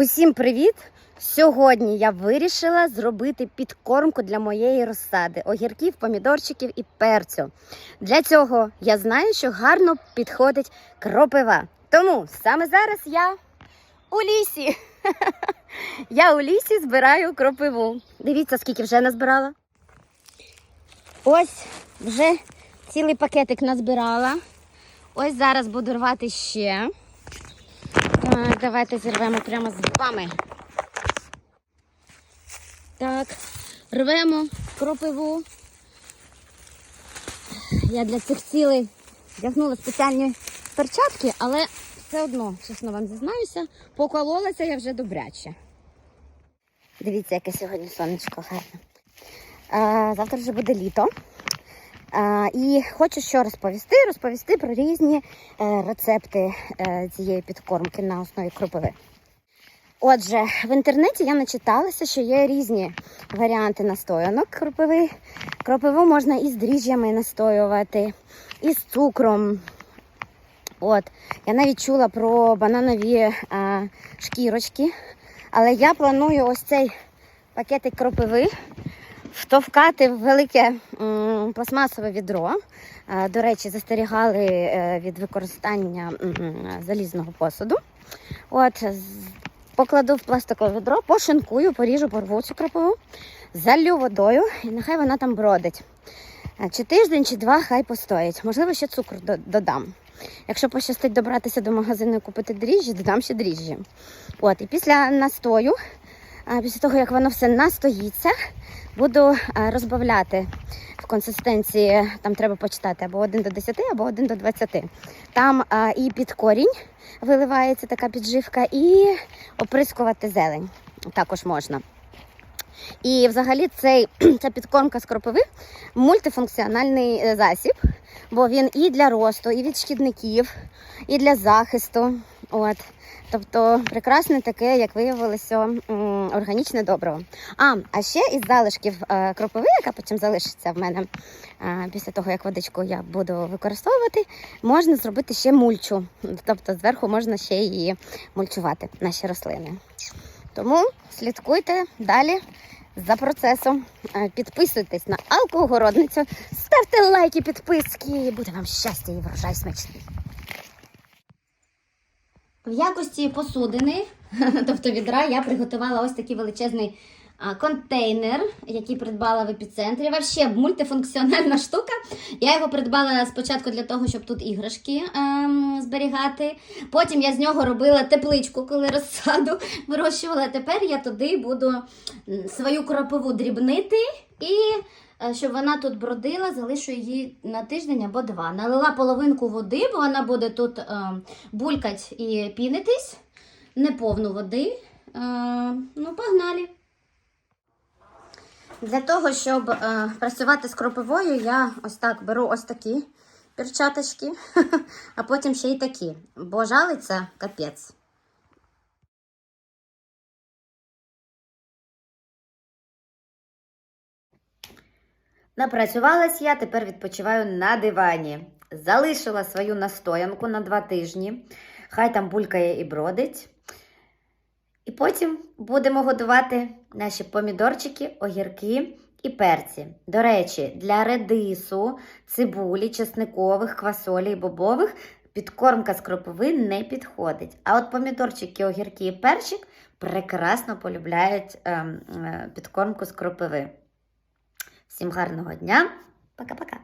Усім привіт! Сьогодні я вирішила зробити підкормку для моєї розсади огірків, помідорчиків і перцю. Для цього я знаю, що гарно підходить кропива. Тому саме зараз я у лісі. Я у лісі збираю кропиву. Дивіться, скільки вже назбирала. Ось вже цілий пакетик назбирала. Ось зараз буду рвати ще. Давайте зірвемо прямо з вами. Так, рвемо кропиву. Я для цих цілей вдягнула спеціальні перчатки, але все одно, чесно вам зізнаюся, покололася я вже добряче. Дивіться, яке сьогодні сонечко гарне. Завтра вже буде літо. А, і хочу що розповісти: розповісти про різні е, рецепти е, цієї підкормки на основі кропиви. Отже, в інтернеті я начиталася, що є різні варіанти настоянок кропиви. Кропиву можна і з дріжджями настоювати, і з цукром. От, я навіть чула про бананові е, шкірочки, але я планую ось цей пакетик кропиви втовкати в велике пластмасове відро. Е, До речі, застерігали е, від використання залізного посуду. От, покладу в пластикове відро, пошинкую, поріжу, порву цю кропиву, залью водою і нехай вона там бродить. Е, Чи тиждень, чи два хай постоїть. Можливо, ще цукру додам. Якщо пощастить добратися до магазину і купити дріжджі, додам ще дріжджі. От, і після настою, після того, як воно все настоїться, буду розбавляти в консистенції, там треба почитати або 1 до 10, або 1 до 20. Там і під корінь виливається така підживка, і оприскувати зелень також можна. І взагалі цей, ця підкормка з кропиви мультифункціональний е, засіб, бо він і для росту, і від шкідників, і для захисту. От. Тобто прекрасне таке, як виявилося, органічне добриво. А, а ще із залишків е, кропиви, яка потім залишиться в мене е, після того, як водичку я буду використовувати, можна зробити ще мульчу. Тобто зверху можна ще її мульчувати, наші рослини. Тому слідкуйте далі за процесом. Е, Підписуйтесь на алкогородницю, ставте лайки, підписки. Буде вам щастя і врожай смачний. В якості посудини, тобто відра, я приготувала ось такий величезний контейнер, який придбала в епіцентрі. Вообще мультифункціональна штука. Я його придбала спочатку для того, щоб тут іграшки ем, зберігати. Потім я з нього робила тепличку, коли розсаду вирощувала. Тепер я туди буду свою кропиву дрібнити і. Е, Щоб вона тут бродила, залишу її на тиждень або два. Налила половинку води, бо вона буде тут е, булькать і пінитись. Не повну води. Е, ну, погнали. Для того, щоб е, працювати з кропивою, я ось так беру ось такі перчаточки, а потім ще й такі, бо жалиться капець. Напрацювалась я, тепер відпочиваю на дивані. Залишила свою настоянку на два тижні. Хай там булькає і бродить. І потім будемо готувати наші помідорчики, огірки і перці. До речі, для редису, цибулі, чесникових, квасолі і бобових підкормка з кропиви не підходить. А от помідорчики, огірки і перчик прекрасно полюбляють ем, е, підкормку з кропиви. Всім гарного дня. Пока-пока.